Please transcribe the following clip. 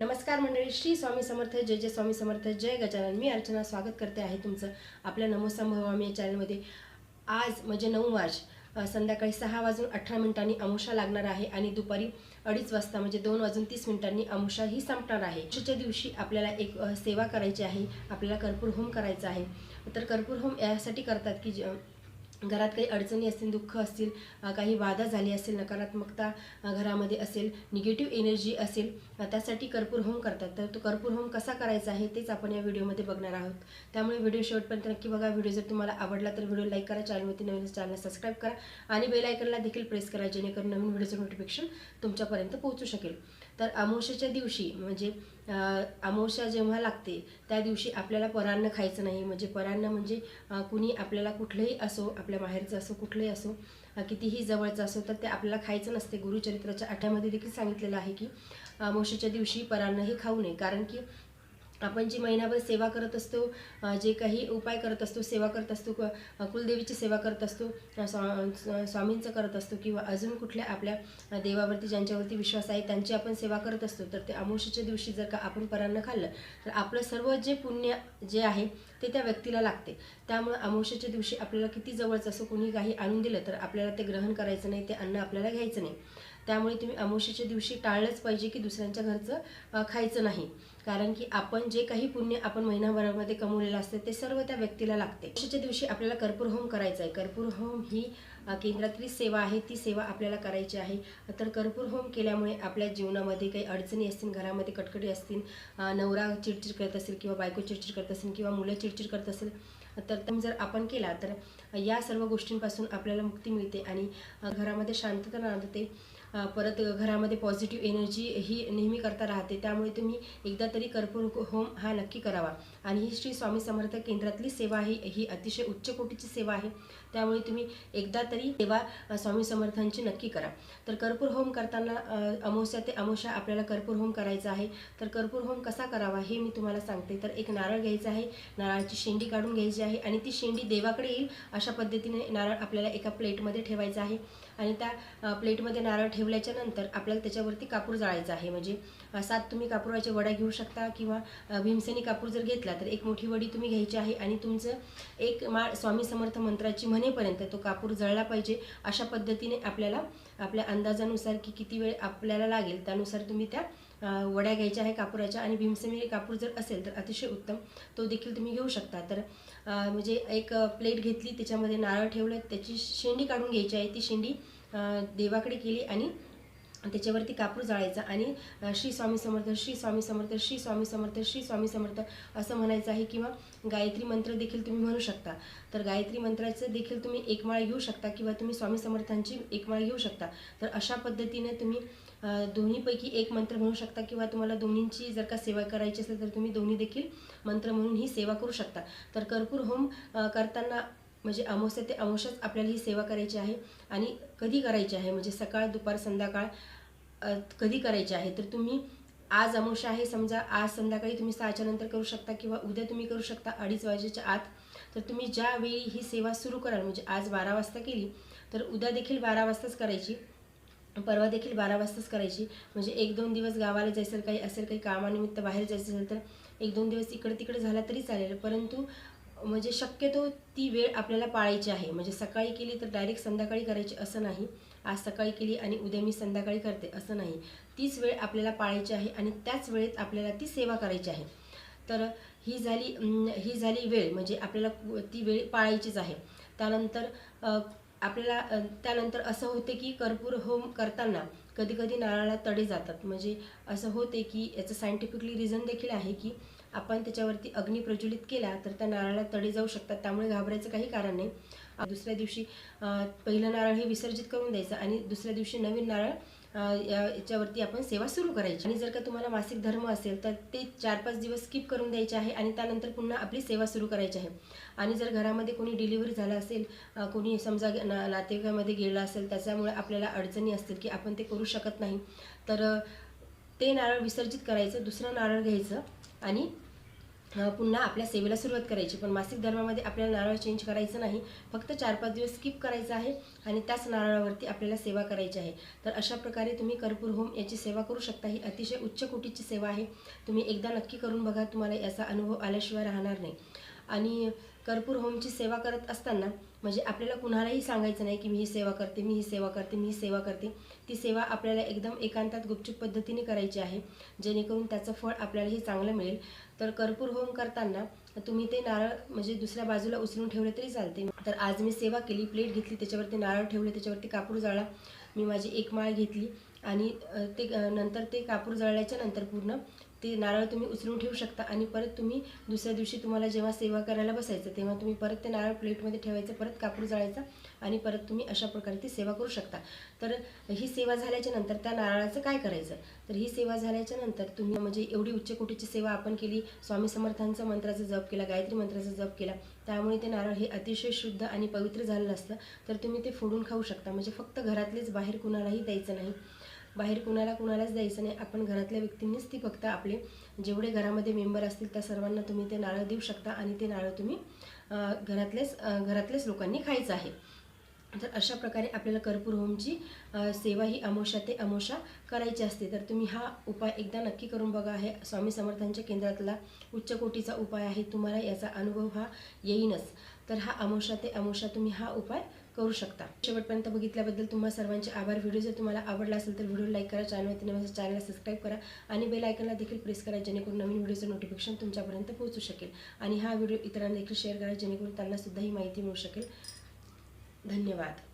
नमस्कार मंडळी श्री स्वामी समर्थ जय जय स्वामी समर्थ जय गजानन. मी अर्चना स्वागत करते आहे तुमचं आपल्या नमोसंभवामी या चॅनलमध्ये आज म्हणजे नऊ मार्च संध्याकाळी सहा वाजून अठरा मिनिटांनी अमुषा लागणार आहे आणि दुपारी अडीच वाजता म्हणजे दोन वाजून तीस मिनिटांनी अमुषा ही संपणार आहे. अमुषाच्या दिवशी आपल्याला एक सेवा करायची आहे आपल्याला कर्पूर होम करायचा आहे. तर कर्पूर होम यासाठी करतात की ज- घरात काही अडचणी असतील दुःख असतील काही बाधा झाली असेल नकारात्मकता घरामध्ये असेल निगेटिव्ह एनर्जी असेल त्यासाठी कर्पूर होम करतात. तर तो कर्पूर होम कसा करायचा आहे तेच आपण या व्हिडिओमध्ये बघणार आहोत. त्यामुळे व्हिडिओ शेवटपर्यंत नक्की बघा. व्हिडिओ जर तुम्हाला आवडला तर व्हिडिओ लाईक करा चॅनलवरती नवीन चॅनल सबस्क्राईब करा आणि बेल आयकनला देखील प्रेस करा जेणेकरून नवीन व्हिडिओचं नोटिफिकेशन तुमच्यापर्यंत पोहोचू शकेल. तर अमावस्येच्या दिवशी म्हणजे अमावस्या जेव्हा लागते त्या दिवशी आपल्याला परान्न खायचं नाही. म्हणजे परान्न म्हणजे कुणी आपल्याला कुठलंही असो आपल्या बाहेरचं असो कुठलंही असो कितीही जवळचं असो तर ते आपल्याला खायचं नसते. गुरुचरित्राच्या आठ्यामध्ये देखील सांगितलेलं आहे की अमावस्येच्या दिवशी परान्न हे खाऊ नये. कारण की आपण जी महिनाभर सेवा करत असतो जे काही उपाय करत असतो सेवा करत असतो क- कुलदेवीची सेवा करत असतो स्वा- स्वामींचं करत असतो किंवा अजून कुठल्या आपल्या देवावरती ज्यांच्यावरती विश्वास आहे त्यांची आपण सेवा करत असतो तर ते अमावस्येच्या दिवशी जर का आपण परांना खाल्लं तर आपलं सर्व जे पुण्य जे आहे ते त्या व्यक्तीला लागते. त्यामुळे अमावस्येच्या दिवशी आपल्याला किती जवळचं असं कोणी काही आणून दिलं तर आपल्याला ते ग्रहण करायचं नाही ते अन्न आपल्याला घ्यायचं नाही. त्यामुळे तुम्ही अमावस्येच्या दिवशी टाळलंच पाहिजे की दुसऱ्यांच्या घरचं खायचं नाही. कारण की आपण जे काही पुण्य आपण महिनाभरामध्ये कमवलेलं असतं ते सर्व त्या व्यक्तीला लागते. अमावस्येच्या दिवशी आपल्याला कर्पूर होम करायचा आहे. कर्पूर होम ही केंद्रातली सेवा आहे. ती सेवा आपल्याला करायची आहे. तर कर्पूर होम केल्यामुळे आपल्या जीवनामध्ये काही अडचणी असतील घरामध्ये कटकटी असतील नवरा चिडचिड करत असेल किंवा बायको चिडचिड करत असेल किंवा मुलं चिडचिड करत असेल तर जर आपण केला तर या सर्व गोष्टींपासून आपल्याला मुक्ती मिळते आणि घरामध्ये शांतता राहते परत घरामध्ये पॉझिटिव्ह एनर्जी ही नेहमी करता राहते. त्यामुळे तुम्ही एकदा तरी कर्पूर होम हा नक्की करावा. आणि ही श्री स्वामी समर्थ केंद्रातली सेवा आहे. ही अतिशय उच्च कोटीची सेवा आहे. त्यामुळे तुम्ही एकदा तरी सेवा स्वामी समर्थांची नक्की करा. तर कर्पूर होम करताना अमोस्या अमावस्या ते अमोशा आपल्याला कर्पूर होम करायचा आहे. तर कर्पूर होम कसा करावा हे मी तुम्हाला सांगते. तर एक नारळ घ्यायचा आहे. नारळाची शेंडी काढून घ्यायची आहे आणि ती शेंडी देवाकडे येईल अशा पद्धतीने नारळ आपल्याला एका प्लेटमध्ये ठेवायचा आहे. आणि त्या प्लेटमध्ये नारळ ठेवल्याच्या नंतर आपल्याला त्याच्यावरती कापूर जाळायचा आहे. म्हणजे सात तुम्ही कापूराच्या वड्या घेऊ शकता किंवा भीमसेनी कापूर जर घेतला तर एक मोठी वडी तुम्ही घ्यायची आहे आणि तुमचं एक माळ स्वामी समर्थ मंत्राची म्हणेपर्यंत तो कापूर जळला पाहिजे अशा पद्धतीने आपल्याला आपल्या अंदाजानुसार की किती वेळ आपल्याला लागेल त्यानुसार तुम्ही त्या वड्या घ्यायच्या आहे कापुराच्या आणि भीमसेनी कापूर जर असेल तर अतिशय उत्तम तो देखील तुम्ही घेऊ शकता. तर म्हणजे एक प्लेट घेतली त्याच्यामध्ये नारळ ठेवलं त्याची शेंडी काढून घ्यायची आहे. ती शेंडी देवाकडे केली आणि त्याच्यावरती कापूर जाळायचा आणि श्री स्वामी समर्थ श्री स्वामी समर्थ श्री स्वामी समर्थ श्री स्वामी समर्थ असं म्हणायचं आहे किंवा गायत्री मंत्र देखील तुम्ही म्हणू शकता. तर गायत्री मंत्राचं देखील तुम्ही एक माळ घेऊ शकता किंवा तुम्ही स्वामी समर्थांची एक माळ घेऊ शकता. तर अशा पद्धतीने तुम्ही दोन्हीपैकी एक मंत्र म्हणू शकता किंवा तुम्हाला दोन्हींची जर का सेवा करायची असेल तर तुम्ही दोन्ही देखील मंत्र म्हणून ही सेवा करू शकता. तर कर्पूर होम करताना म्हणजे अमावस्या ते अमावस्याच आपल्याला ही सेवा करायची आहे आणि कधी करायची आहे? म्हणजे सकाळ दुपार संध्याकाळ कधी करायची आहे? तर तुम्ही आज अमावस्या आहे समजा आज संध्याकाळी तुम्ही सहाच्या नंतर करू शकता किंवा उद्या तुम्ही करू शकता अडीच वाजेच्या आत. तर तुम्ही ज्यावेळी ही सेवा सुरू कराल म्हणजे आज बारा वाजता केली तर उद्या देखील बारा वाजताच करायची. परवा देखील बारा वाजताच करायची. म्हणजे एक दोन दिवस गावाला जायचं काही असेल काही कामानिमित्त बाहेर जायचं असेल तर एक दोन दिवस इकडे तिकडे झाला तरी चालेल. परंतु म्हणजे शक्यतो ती वेळ आपल्याला पाळायची आहे. म्हणजे सकाळी केली तर डायरेक्ट संध्याकाळी करायची असं नाही. आज सकाळी केली आणि उद्या मी संध्याकाळी करते असं नाही. तीच वेळ आपल्याला पाळायची आहे आणि त्याच वेळेत आपल्याला ती सेवा करायची आहे. तर ही झाली ही झाली वेळ. म्हणजे आपल्याला ती वेळ पाळायचीच आहे. त्यानंतर आपल्याला त्यानंतर असं होते की कर्पूर होम करताना कधीकधी नारळाला तडे जातात. म्हणजे असं होते की याचं सायंटिफिकली रिझन देखील आहे की आपण त्याच्यावरती अग्नी प्रज्वलित केला तर त्या नारळाला तडे जाऊ शकतात. त्यामुळे घाबरायचं काही कारण नाही. दुसऱ्या दिवशी पहिलं नारळ हे विसर्जित करून द्यायचं आणि दुसऱ्या दिवशी नवीन नारळ या- याच्यावरती आपण सेवा सुरू करायची. आणि जर का तुम्हाला मासिक धर्म असेल तर ते चार पाच दिवस स्किप करून द्यायचे आहे आणि त्यानंतर पुन्हा आपली सेवा सुरू करायची आहे. आणि जर घरामध्ये कोणी डिलिव्हरी झाला असेल कोणी समजा ना नातेवाईकामध्ये गेला असेल त्याच्यामुळे आपल्याला अडचणी असतील की आपण ते करू शकत नाही. तर ते नारळ विसर्जित करायचं दुसरं नारळ घ्यायचं. आणि पुन्हा आपल्या सेवेला सुरुवात करायची. पण मासिक धर्मामध्ये आपल्याला नारळ चेंज करायचं नाही. फक्त चार पाच दिवस स्किप करायचं आहे आणि त्याच नारळावरती आपल्याला सेवा करायची आहे. तर अशा प्रकारे तुम्ही कर्पूर होम याची सेवा करू शकता. ही अतिशय उच्च कोटीची सेवा आहे. तुम्ही एकदा नक्की करून बघा. तुम्हाला याचा अनुभव आल्याशिवाय राहणार नाही. आणि कर्पूर होमची सेवा करत असताना म्हणजे आपल्याला कुणालाही सांगायचं नाही की मी ही सेवा करते मी ही सेवा करते मी ही सेवा करते. ती सेवा आपल्याला एकदम एकांतात गुपचूप पद्धतीने करायची आहे जेणेकरून त्याचं फळ आपल्यालाही चांगलं मिळेल. तर कर्पूर होम करताना तुम्ही ते नारळ म्हणजे दुसऱ्या बाजूला उचलून ठेवले तरी चालते. तर आज मी सेवा केली प्लेट घेतली त्याच्यावरती नारळ ठेवले त्याच्यावरती कापूर जाळला. मी माझी एक माळ घेतली आणि ते नंतर ते कापूर जळल्याच्या नंतर पूर्ण ते नारळ तुम्ही उचलून ठेवू शकता आणि परत तुम्ही दुसऱ्या दिवशी तुम्हाला जेव्हा सेवा करायला बसायचं तेव्हा तुम्ही परत ते नारळ प्लेटमध्ये ठेवायचं परत कापूर जाळायचा आणि परत तुम्ही अशा प्रकारे ती सेवा करू शकता. तर ही सेवा झाल्याच्यानंतर त्या नारळाचं काय करायचं? तर ही सेवा झाल्याच्यानंतर तुम्ही म्हणजे एवढी उच्च कोटीची सेवा आपण केली स्वामी समर्थांचा मंत्राचा जप केला गायत्री मंत्राचा जप केला त्यामुळे ते नारळ हे अतिशय शुद्ध आणि पवित्र झालेलं असतं. तर तुम्ही ते फोडून खाऊ शकता. म्हणजे फक्त घरातलेच बाहेर कुणालाही द्यायचं नाही. बाहेर कुणाला कुणालाच द्यायचं नाही. आपण घरातल्या व्यक्तींनीच ती फक्त आपले जेवढे घरामध्ये मेंबर असतील त्या सर्वांना तुम्ही ते नारळ देऊ शकता आणि ते नारळ तुम्ही घरातलेच घरातलेच लोकांनी खायचं आहे. तर अशा प्रकारे आपल्याला कर्पूर होमची सेवा ही अमोशा ते अमोशा करायची असते. तर तुम्ही हा उपाय एकदा नक्की करून बघा. आहे स्वामी समर्थांच्या केंद्रातला उच्च कोटीचा उपाय आहे. तुम्हाला याचा अनुभव हा येईनच. तर हा अमोशा ते अमोशा तुम्ही हा उपाय करू शकता. शेवटपर्यंत बघितल्याबद्दल तुम्हा सर्वांचे आभार. व्हिडिओ जर तुम्हाला आवडला असेल तर व्हिडिओ लाईक करा चॅनलवरती नवीन चॅनलला सबस्क्राईब करा आणि बेल आयकनला देखील प्रेस करा जेणेकरून नवीन व्हिडिओचं नोटिफिकेशन तुमच्यापर्यंत पोहोचू शकेल. आणि हा व्हिडिओ इतरांना देखील शेअर करा जेणेकरून त्यांना सुद्धा ही माहिती मिळू शकेल. धन्यवाद.